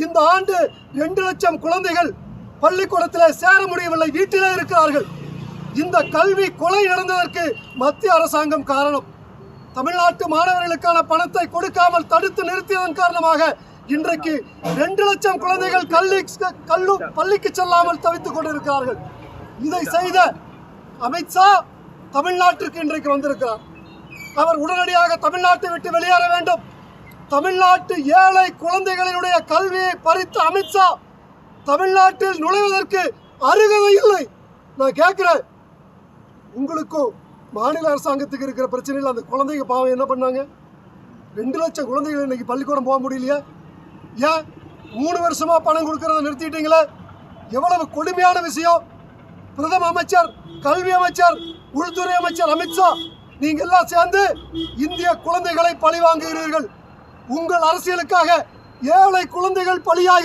இந்த ஆண்டு ரெண்டு லட்சம் குழந்தைகள் பள்ளிக்கூடத்தில் சேர முடியவில்லை வீட்டிலே இருக்கிறார்கள். இந்த கல்வி கொலை நடந்ததற்கு மத்திய அரசாங்கம் காரணம். தமிழ்நாட்டு மாணவர்களுக்கான பணத்தை கொடுக்காமல் தடுத்து நிறுத்தியதன் காரணமாக இன்றைக்கு ரெண்டு லட்சம் குழந்தைகள் கல்வி கல்லு பள்ளிக்கு செல்லாமல் தவித்துக் கொண்டிருக்கிறார்கள். இதை செய்த அமித்ஷா தமிழ்நாட்டிற்கு இன்றைக்கு வந்திருக்கிறார். அவர் உடனடியாக தமிழ்நாட்டை விட்டு வெளியேற வேண்டும். தமிழ்நாட்டு ஏழை குழந்தைகளினுடைய கல்வியை பறித்த அமித்ஷா தமிழ்நாட்டில் நுழைவதற்கு அருகதை இல்லை. நான் கேட்குறேன் உங்களுக்கும் மாநில அரசாங்கத்துக்கு இருக்கிற பிரச்சனையில் அந்த குழந்தைங்க பாவம் என்ன பண்ணாங்க? ரெண்டு லட்சம் குழந்தைகள் இன்னைக்கு பள்ளிக்கூடம் போக முடியலையா? ஏன் மூணு வருஷமாக பணம் கொடுக்கறத நிறுத்திட்டீங்களே? எவ்வளவு கொடுமையான விஷயம். பிரதம அமைச்சர் கல்வி அமைச்சர் உள்துறை அமைச்சர் அமித்ஷா நீங்கள் எல்லாம் சேர்ந்து இந்திய குழந்தைகளை பழி வாங்குகிறீர்கள் உங்கள் அரசியலுக்காக ஏழை குழந்தைகள் பலியாகி